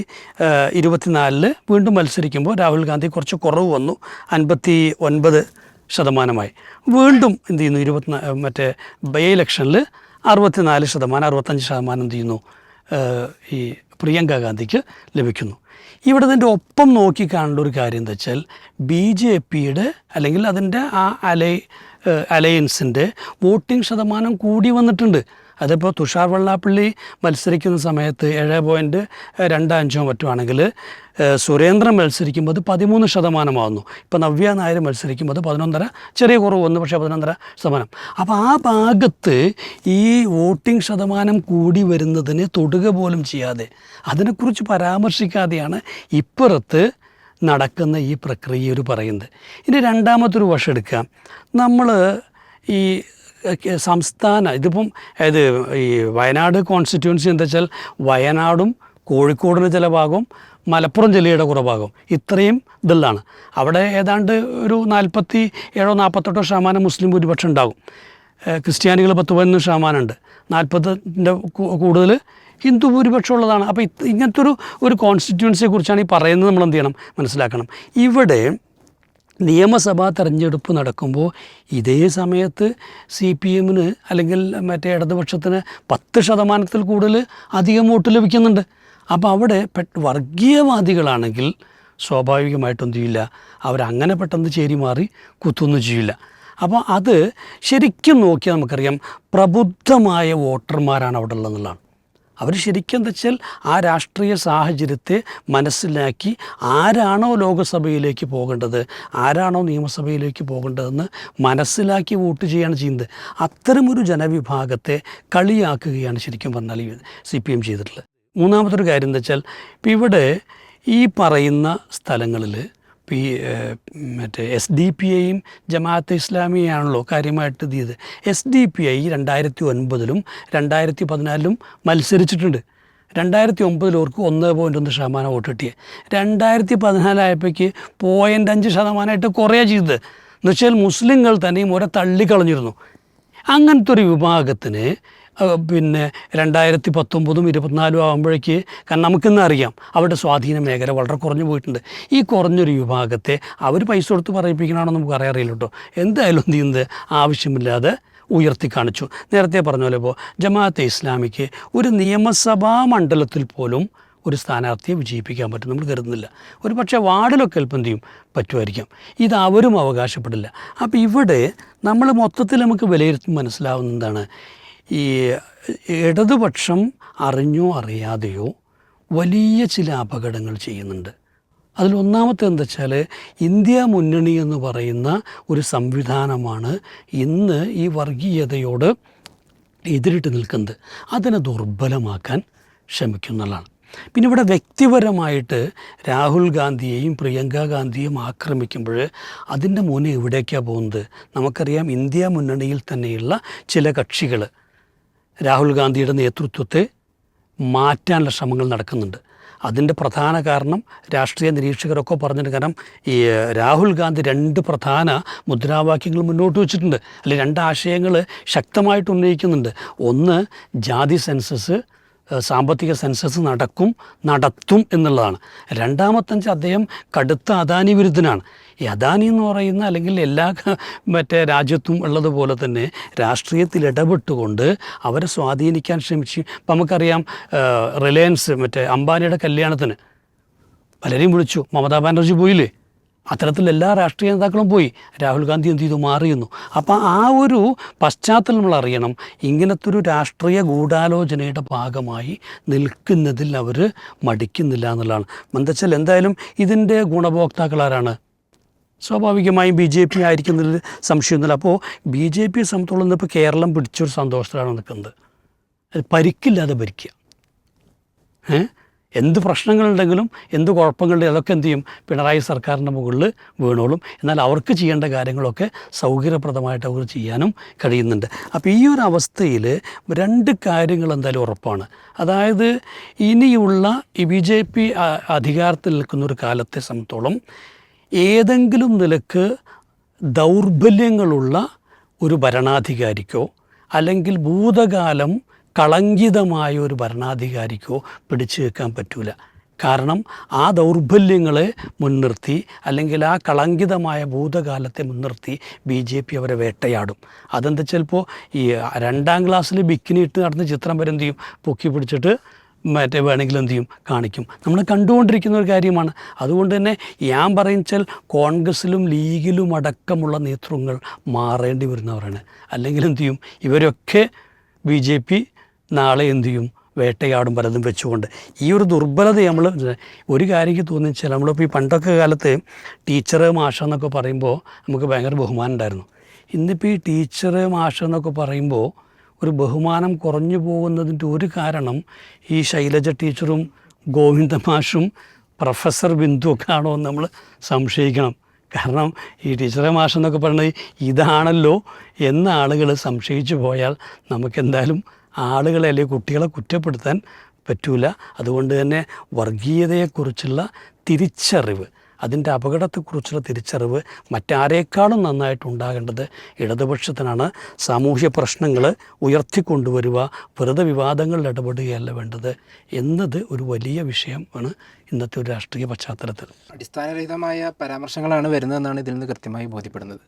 ഇരുപത്തിനാലിൽ വീണ്ടും മത്സരിക്കുമ്പോൾ രാഹുൽ ഗാന്ധി കുറച്ച് കുറവ് വന്നു. അൻപത്തി ഒൻപത് ശതമാനമായി. വീണ്ടും എന്ത് ചെയ്യുന്നു? ഇരുപത്തി മറ്റേ ബൈ ഇലക്ഷനിൽ അറുപത്തിനാല് ശതമാനം അറുപത്തഞ്ച് ശതമാനം എന്ത് ചെയ്യുന്നു? ഈ പ്രിയങ്ക ഗാന്ധിക്ക് ലഭിക്കുന്നു. ഇവിടെ ഇതിന്റെ ഒപ്പം നോക്കി കാണേണ്ട ഒരു കാര്യം എന്താ വെച്ചാൽ ബി ജെ പിയുടെ അല്ലെങ്കിൽ അതിന്റെ ആ അലൈ അലയൻസിന്റെ വോട്ടിംഗ് ശതമാനം കൂടി വന്നിട്ടുണ്ട്. അതിപ്പോൾ തുഷാർ വെള്ളാപ്പള്ളി മത്സരിക്കുന്ന സമയത്ത് ഏഴ് പോയിന്റ് രണ്ട് അഞ്ചോ മറ്റുമാണെങ്കിൽ സുരേന്ദ്രൻ മത്സരിക്കുമ്പോൾ അത് പതിമൂന്ന് ശതമാനമാകുന്നു ഇപ്പോൾ നവ്യ നായർ മത്സരിക്കുമ്പോൾ അത് പതിനൊന്നര ചെറിയ കുറവ് വന്നു പക്ഷേ പതിനൊന്നര ശതമാനം. അപ്പോൾ ആ ഭാഗത്ത് ഈ വോട്ടിംഗ് ശതമാനം കൂടി വരുന്നതിന് തൊടുക പോലും ചെയ്യാതെ അതിനെക്കുറിച്ച് പരാമർശിക്കാതെയാണ് ഇപ്പുറത്ത് നടക്കുന്ന ഈ പ്രക്രിയ ഒരു പറയുന്നത്. ഇനി രണ്ടാമത്തൊരു വശം എടുക്കാം. നമ്മൾ ഈ സംസ്ഥാന ഇതിപ്പം അതായത് ഈ വയനാട് കോൺസ്റ്റിറ്റ്യുവൻസി എന്താ വെച്ചാൽ വയനാടും കോഴിക്കോടിന് ചില ഭാഗവും മലപ്പുറം ജില്ലയുടെ കുറഭാഗം ഇത്രയും ഇതിലാണ് അവിടെ ഏതാണ്ട് ഒരു നാൽപ്പത്തി ഏഴോ നാൽപ്പത്തെട്ടോ ശതമാനം മുസ്ലിം ഭൂരിപക്ഷം ഉണ്ടാകും. ക്രിസ്ത്യാനികൾ പത്ത് പതിനൊന്ന് ശതമാനമുണ്ട്. നാൽപ്പത്തിന്റെ കൂടുതൽ ഹിന്ദു ഭൂരിപക്ഷം ഉള്ളതാണ്. അപ്പോൾ ഇങ്ങനത്തെ ഒരു ഒരു കോൺസ്റ്റിറ്റ്യുവൻസിയെ കുറിച്ചാണ് ഈ പറയുന്നത് നമ്മൾ എന്ത് ചെയ്യണം? മനസ്സിലാക്കണം. ഇവിടെ നിയമസഭാ തെരഞ്ഞെടുപ്പ് നടക്കുമ്പോൾ ഇതേ സമയത്ത് സി പി എമ്മിന് അല്ലെങ്കിൽ മറ്റേ ഇടതുപക്ഷത്തിന് പത്ത് ശതമാനത്തിൽ കൂടുതൽ അധികം വോട്ട് ലഭിക്കുന്നുണ്ട്. അപ്പോൾ അവിടെ വർഗീയവാദികളാണെങ്കിൽ സ്വാഭാവികമായിട്ടും ചെയ്യില്ല? അവരങ്ങനെ പെട്ടെന്ന് ചേരി മാറി കുത്തൊന്നും ചെയ്യില്ല. അപ്പോൾ അത് ശരിക്കും നോക്കിയാൽ നമുക്കറിയാം പ്രബുദ്ധമായ വോട്ടർമാരാണ് അവിടെ ഉള്ളതെന്നുള്ളതാണ്. അവർ ശരിക്കും എന്താ വെച്ചാൽ ആ രാഷ്ട്രീയ സാഹചര്യത്തെ മനസ്സിലാക്കി ആരാണോ ലോകസഭയിലേക്ക് പോകേണ്ടത് ആരാണോ നിയമസഭയിലേക്ക് പോകേണ്ടതെന്ന് മനസ്സിലാക്കി വോട്ട് ചെയ്യുകയാണ് ചെയ്യുന്നത്. അത്തരമൊരു ജനവിഭാഗത്തെ കളിയാക്കുകയാണ് ശരിക്കും പറഞ്ഞാൽ സി പി എം ചെയ്തിട്ടുള്ളത്. മൂന്നാമതൊരു കാര്യം എന്താ വെച്ചാൽ ഇപ്പം ഇവിടെ ഈ പറയുന്ന സ്ഥലങ്ങളിൽ പി മറ്റേ എസ് ഡി പി ഐയും ജമാഅത്ത് ഇസ്ലാമിയാണല്ലോ കാര്യമായിട്ട് ഇത് ചെയ്ത് എസ് ഡി പി ഐ രണ്ടായിരത്തി ഒൻപതിലും രണ്ടായിരത്തി പതിനാലിലും മത്സരിച്ചിട്ടുണ്ട്. രണ്ടായിരത്തി ഒമ്പതിൽ അവർക്ക് ഒന്ന് പോയിന്റ് ഒന്ന് ശതമാനം വോട്ട് കിട്ടിയത് രണ്ടായിരത്തി പതിനാലായപ്പോഴേക്ക് പോയിന്റ് അഞ്ച് ശതമാനമായിട്ട് കുറയുക ചെയ്തത്. എന്നുവെച്ചാൽ മുസ്ലിങ്ങൾ തന്നെയും ഒരെ തള്ളിക്കളഞ്ഞിരുന്നു. അങ്ങനത്തെ ഒരു വിഭാഗത്തിന് പിന്നെ രണ്ടായിരത്തി പത്തൊമ്പതും ഇരുപത്തിനാലും ആകുമ്പോഴേക്ക് കാരണം നമുക്കിന്ന് അറിയാം അവരുടെ സ്വാധീന മേഖല വളരെ കുറഞ്ഞു പോയിട്ടുണ്ട്. ഈ കുറഞ്ഞൊരു വിഭാഗത്തെ അവർ പൈസ കൊടുത്ത് പറയിപ്പിക്കണമെന്ന് നമുക്ക് അറിയാറില്ല കേട്ടോ. എന്തായാലും എന്ത് ചെയ്യുന്നത്? ആവശ്യമില്ലാതെ ഉയർത്തി കാണിച്ചു. നേരത്തെ പറഞ്ഞ പോലെ ഇപ്പോൾ ജമാഅത്തെ ഇസ്ലാമിക്ക് ഒരു നിയമസഭാ മണ്ഡലത്തിൽ പോലും ഒരു സ്ഥാനാർത്ഥിയെ വിജയിപ്പിക്കാൻ പറ്റും നമ്മൾ കരുതുന്നില്ല. ഒരു പക്ഷേ വാർഡിലൊക്കെ അല്പം എന്ത് ചെയ്യും? പറ്റുമായിരിക്കാം. ഇത് അവരും അവകാശപ്പെടില്ല. അപ്പോൾ ഇവിടെ നമ്മൾ മൊത്തത്തിൽ നമുക്ക് വിലയിരുത്തി മനസ്സിലാവുന്ന എന്താണ്? ഈ ഇടതുപക്ഷം അറിഞ്ഞോ അറിയാതെയോ വലിയ ചില അപകടങ്ങൾ ചെയ്യുന്നുണ്ട്. അതിലൊന്നാമത്തെ എന്താ വെച്ചാൽ ഇന്ത്യ മുന്നണി എന്ന് പറയുന്ന ഒരു സംവിധാനമാണ് ഇന്ന് ഈ വർഗീയതയോട് എതിരിട്ട് നിൽക്കുന്നത്. അതിനെ ദുർബലമാക്കാൻ ശ്രമിക്കുന്നുള്ളതാണ് പിന്നെ ഇവിടെ വ്യക്തിപരമായിട്ട് രാഹുൽ ഗാന്ധിയെയും പ്രിയങ്ക ഗാന്ധിയെയും ആക്രമിക്കുമ്പോൾ അതിന്റെ മുന്നേ എവിടേക്കാണ് പോകുന്നത്? നമുക്കറിയാം ഇന്ത്യ മുന്നണിയിൽ തന്നെയുള്ള ചില കക്ഷികൾ രാഹുൽ ഗാന്ധിയുടെ നേതൃത്വത്തെ മാറ്റാനുള്ള ശ്രമങ്ങൾ നടക്കുന്നുണ്ട്. അതിന്റെ പ്രധാന കാരണം രാഷ്ട്രീയ നിരീക്ഷകരൊക്കെ പറഞ്ഞിട്ട് കാരണം ഈ രാഹുൽ ഗാന്ധി രണ്ട് പ്രധാന മുദ്രാവാക്യങ്ങൾ മുന്നോട്ട് വെച്ചിട്ടുണ്ട്. അല്ലെങ്കിൽ രണ്ട് ആശയങ്ങൾ ശക്തമായിട്ട് ഉന്നയിക്കുന്നുണ്ട്. ഒന്ന് ജാതി സെൻസസ് സാമ്പത്തിക സെൻസസ് നടക്കും നടത്തും എന്നുള്ളതാണ്. രണ്ടാമത്തഞ്ച് അദ്ദേഹം കടുത്ത അദാനി വിരുദ്ധനാണ്. അദാനി എന്ന് പറയുന്ന അല്ലെങ്കിൽ എല്ലാ മറ്റേ രാജ്യത്തും ഉള്ളതുപോലെ തന്നെ രാഷ്ട്രീയത്തിൽ ഇടപെട്ടുകൊണ്ട് അവരെ സ്വാധീനിക്കാൻ ശ്രമിച്ച് ഇപ്പം നമുക്കറിയാം റിലയൻസ് മറ്റേ അംബാനിയുടെ കല്യാണത്തിന് പലരെയും വിളിച്ചു. മമതാ ബാനർജി പോയില്ലേ? അത്തരത്തിൽ എല്ലാ രാഷ്ട്രീയ നേതാക്കളും പോയി. രാഹുൽ ഗാന്ധി എന്ത് ചെയ്തു? മാറിയുന്നു അപ്പോൾ ആ ഒരു പശ്ചാത്തലം നമ്മൾ അറിയണം. ഇങ്ങനത്തെ ഒരു രാഷ്ട്രീയ ഗൂഢാലോചനയുടെ ഭാഗമായി നിൽക്കുന്നതിൽ അവർ മടിക്കുന്നില്ല എന്നുള്ളതാണ്. എന്താ വെച്ചാൽ എന്തായാലും ഇതിന്റെ ഗുണഭോക്താക്കൾ ആരാണ്? സ്വാഭാവികമായും ബി ജെ പി ആയിരിക്കുന്നതിൽ സംശയമൊന്നുമില്ല അപ്പോൾ ബി ജെ പിയെ സംബന്ധിച്ചോളം ഇന്നിപ്പോൾ കേരളം പിടിച്ചൊരു സന്തോഷത്തിലാണ് നിൽക്കുന്നത്. അത് പരിക്കില്ലാതെ ഭരിക്കുക. ഏ? എന്ത് പ്രശ്നങ്ങളുണ്ടെങ്കിലും എന്ത് കുഴപ്പങ്ങളുണ്ടെങ്കിലും അതൊക്കെ എന്ത് ചെയ്യും? പിണറായി സർക്കാരിന്റെ മുകളിൽ വീണോളും. എന്നാൽ അവർക്ക് ചെയ്യേണ്ട കാര്യങ്ങളൊക്കെ സൗകര്യപ്രദമായിട്ട് അവർ ചെയ്യാനും കഴിയുന്നുണ്ട്. അപ്പോൾ ഈ ഒരു അവസ്ഥയിൽ രണ്ട് കാര്യങ്ങൾ എന്തായാലും ഉറപ്പാണ്. അതായത് ഇനിയുള്ള ഈ ബി ജെ പി അധികാരത്തിൽ നിൽക്കുന്ന ഒരു കാലത്തെ സംബന്ധിച്ചോളം ഏതെങ്കിലും നിലയ്ക്ക് ദൗർബല്യങ്ങളുള്ള ഒരു ഭരണാധികാരിക്കോ അല്ലെങ്കിൽ ഭൂതകാലം കളങ്കിതമായ ഒരു ഭരണാധികാരിക്കോ പിടിച്ചു വെക്കാൻ പറ്റൂല. കാരണം ആ ദൗർബല്യങ്ങളെ മുൻനിർത്തി അല്ലെങ്കിൽ ആ കളങ്കിതമായ ഭൂതകാലത്തെ മുൻനിർത്തി ബി ജെ പി അവരെ വേട്ടയാടും. അതെന്താ ചിലപ്പോൾ ഈ രണ്ടാം ക്ലാസ്സിൽ ബിക്കിനിട്ട് നടന്ന ചിത്രം വരെ എന്ത് ചെയ്യും? പൊക്കി പിടിച്ചിട്ട് മറ്റേ വേണമെങ്കിൽ എന്ത് ചെയ്യും? കാണിക്കും. നമ്മൾ കണ്ടുകൊണ്ടിരിക്കുന്ന ഒരു കാര്യമാണ്. അതുകൊണ്ട് തന്നെ ഞാൻ പറയുന്നച്ചാൽ കോൺഗ്രസ്സിലും ലീഗിലും അടക്കമുള്ള നേതൃത്വങ്ങൾ മാറേണ്ടി വരുന്നവരാണ്. അല്ലെങ്കിൽ എന്ത് ചെയ്യും? ഇവരൊക്കെ ബി ജെ പി നാളെ എന്ത് ചെയ്യും? വേട്ടയാടും പലതും വെച്ചുകൊണ്ട്. ഈ ഒരു ദുർബലത നമ്മൾ ഒരു കാര്യം തോന്നിച്ചാൽ നമ്മളിപ്പോൾ ഈ പണ്ടൊക്കെ കാലത്ത് ടീച്ചർ മാഷ എന്നൊക്കെ പറയുമ്പോൾ നമുക്ക് ഭയങ്കര ബഹുമാനം ഉണ്ടായിരുന്നു. ഇന്നിപ്പോൾ ഈ ടീച്ചർ മാഷ എന്നൊക്കെ പറയുമ്പോൾ ഒരു ബഹുമാനം കുറഞ്ഞു പോകുന്നതിന്റെ ഒരു കാരണം ഈ ശൈലജ ടീച്ചറും ഗോവിന്ദ മാഷും പ്രൊഫസർ ബിന്ദു ഒക്കെ ആണോ എന്ന് നമ്മൾ സംശയിക്കണം. കാരണം ഈ ടീച്ചറെ മാഷെന്നൊക്കെ പറയുന്നത് ഇതാണല്ലോ എന്ന ആളുകൾ സംശയിച്ചു പോയാൽ നമുക്കെന്തായാലും ആളുകളെ അല്ലെങ്കിൽ കുട്ടികളെ കുറ്റപ്പെടുത്താൻ പറ്റൂല. അതുകൊണ്ട് തന്നെ വർഗീയതയെക്കുറിച്ചുള്ള തിരിച്ചറിവ് അതിന്റെ അപകടത്തെക്കുറിച്ചുള്ള തിരിച്ചറിവ് മറ്റാരേക്കാളും നന്നായിട്ടുണ്ടാകേണ്ടത് ഇടതുപക്ഷത്തിനാണ്. സാമൂഹ്യ പ്രശ്നങ്ങൾ ഉയർത്തിക്കൊണ്ടുവരിക വെറുതെ വിവാദങ്ങളിൽ ഇടപെടുകയല്ല വേണ്ടത് എന്നത് ഒരു വലിയ വിഷയമാണ് ഇന്നത്തെ ഒരു രാഷ്ട്രീയ പശ്ചാത്തലത്തിൽ. അടിസ്ഥാനരഹിതമായ പരാമർശങ്ങളാണ് വരുന്നതെന്നാണ് ഇതിൽ നിന്ന് കൃത്യമായി ബോധ്യപ്പെടുന്നത്.